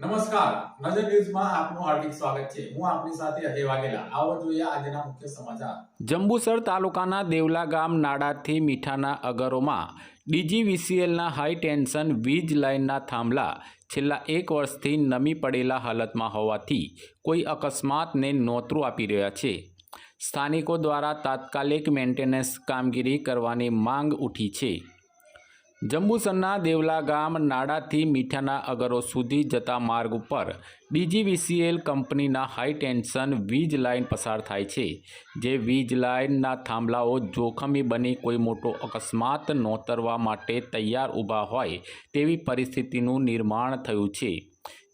નમસ્કાર. નજર ન્યૂઝમાં આપનું હાર્દિક સ્વાગત છે. હું આપની સાથે અજય વાઘેલા. આવો જોઈએ આજના મુખ્ય સમાચાર. જંબુસર તાલુકાના દેવલા ગામ નાડાથી મીઠાના અગરોમાં ડીજીવીસીએલના હાઈ ટેન્શન વીજ લાઇનના થાંભલા છેલ્લા એક વર્ષથી નમી પડેલા હાલતમાં હોવાથી કોઈ અકસ્માતને નોતરું આપી રહ્યા છે. સ્થાનિકો દ્વારા તાત્કાલિક મેન્ટેનન્સ કામગીરી કરવાની માંગ ઉઠી છે. જંબુસરના દેવલા ગામ નાડાથી મીઠાના અગરો સુધી જતા માર્ગ ઉપર ડીજીવીસીએલ કંપનીના હાઈ ટેન્શન વીજ લાઇન પસાર થાય છે, જે વીજ લાઇનના થાંભલાઓ જોખમી બની કોઈ મોટો અકસ્માત નોતરવા માટે તૈયાર ઊભા હોય તેવી પરિસ્થિતિનું નિર્માણ થયું છે.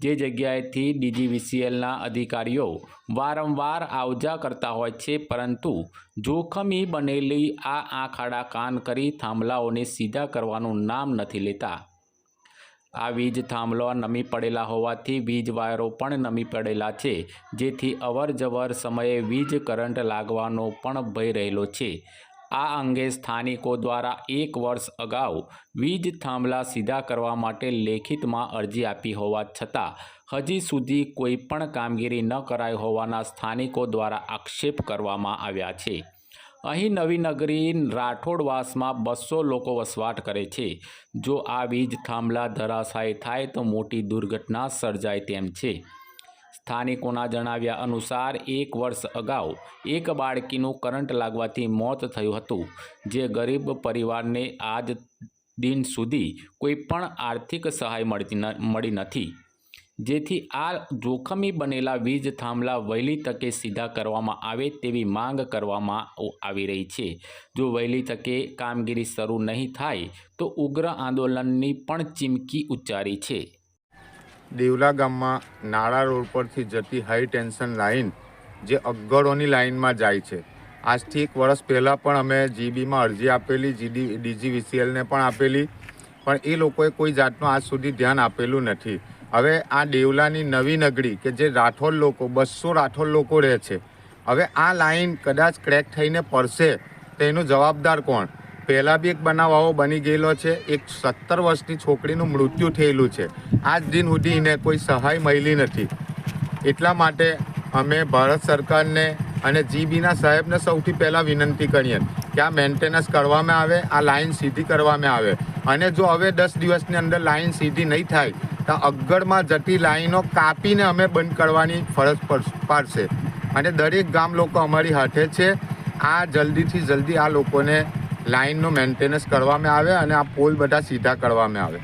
જે જગ્યાએથી ડીજીવીસીએલના અધિકારીઓ વારંવાર આવજા કરતા હોય છે, પરંતુ જોખમી બનેલી આ આંખાડા કાન કરી થાંભલાઓને સીધા કરવાનું નામ નથી લેતા. આ વીજ થાંભલો નમી પડેલા હોવાથી વીજ વાયરો પણ નમી પડેલા છે, જેથી અવર જવર સમયે વીજ કરંટ લાગવાનો પણ ભય રહેલો છે. આ અંગે સ્થાનિકો દ્વારા એક વર્ષ અગાઉ વીજ થાંભલા સીધા કરવા માટે લેખિતમાં અરજી આપી હોવા છતાં, હજી સુધી કોઈ પણ કામગીરી ન કરાઈ હોવાના સ્થાનિકો દ્વારા આક્ષેપ કરવામાં આવ્યા છે. અહીં નવી નગરી રાઠોડવાસમાં બસો લોકો વસવાટ કરે છે. જો આ વીજ થાંભલા ધરાશાયી થાય તો મોટી દુર્ઘટના સર્જાય તેમ છે. સ્થાનિકોના જણાવ્યા અનુસાર, એક વર્ષ અગાઉ એક બાળકીનું કરંટ લાગવાથી મોત થયું હતું, જે ગરીબ પરિવારને આજ દિન સુધી કોઈ પણ આર્થિક સહાય મળતી મળી નથી. જેથી આ જોખમી બનેલા વીજ થાંભલા વહેલી તકે સીધા કરવામાં આવે તેવી માંગ કરવામાં આવી રહી છે. જો વહેલી તકે કામગીરી શરૂ નહીં થાય, તો ઉગ્ર આંદોલનની પણ ચીમકી ઉચ્ચારી છે. દેવલા ગામમાં નાળા રોડ પરથી જતી હાઈ ટેન્શન લાઇન જે અગગરોની લાઇનમાં જાય છે. આજથી એક વર્ષ પહેલાં પણ અમે જીબીમાં અરજી આપેલી જીડી ડીજીવીસીએલને પણ આપેલી, પણ એ લોકોએ કોઈ જાતનું આજ સુધી ધ્યાન આપેલું નથી. હવે આ દેવલાની નવી નગરી કે જે રાઠોડ લોકો, બસો રાઠોડ લોકો રહે છે, હવે આ લાઈન કદાચ ક્રેક થઈને પડશે, તો એનો જવાબદાર કોણ? પહેલાં બી એક બનાવ આવો બની ગયેલો છે. એક સત્તર વર્ષની છોકરીનું મૃત્યુ થયેલું છે. આજ દિન સુધી એને કોઈ સહાય મળી નથી. એટલા માટે અમે ભારત સરકારને અને જીબીના સાહેબને સૌથી પહેલાં વિનંતી કરીએ કે આ મેન્ટેનન્સ કરવામાં આવે, આ લાઈન સીધી કરવામાં આવે. અને જો હવે દસ દિવસની અંદર લાઇન સીધી નહીં થાય, તો અગગડમાં જતી લાઈનો કાપીને અમે બંધ કરવાની ફરજ પાડશે. અને દરેક ગામ લોકો અમારી હાથે છે. આ જલ્દીથી જલ્દી આ લોકોને લાઈનનું મેન્ટેનન્સ કરવામાં આવે અને આ પોલ બધા સીધા કરવામાં આવે.